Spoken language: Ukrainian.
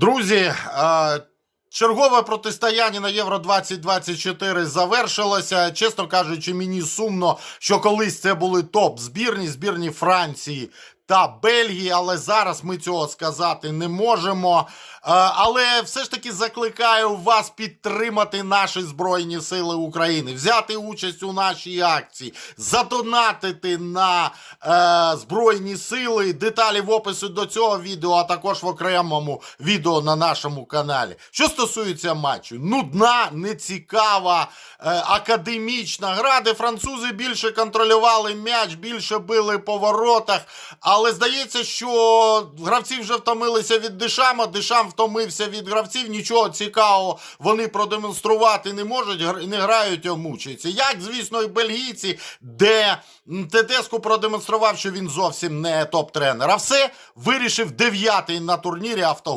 Друзі, е, чергове протистояння на Євро 2024 завершилося. Чесно кажучи, мені сумно, що колись це були топ збірні, збірні Франції. Та Бельгії, але зараз ми цього сказати не можемо. Е, Але все ж таки закликаю вас підтримати наші Збройні Сили України, взяти участь у нашій акції, задонатити на е, Збройні Сили. Деталі в описі до цього відео, а також в окремому відео на нашому каналі. Що стосується матчу, нудна, нецікава, е, академічна гра, де французи більше контролювали м'яч, більше били по воротах. Але здається, що гравці вже втомилися від Дешама, Дешам втомився від гравців. Нічого цікавого вони продемонструвати не можуть, не грають, а мучаються. Як, звісно, і бельгійці, де Тедеску продемонстрував, що він зовсім не топ-тренер. А все вирішив дев'ятий на турнірі автогол.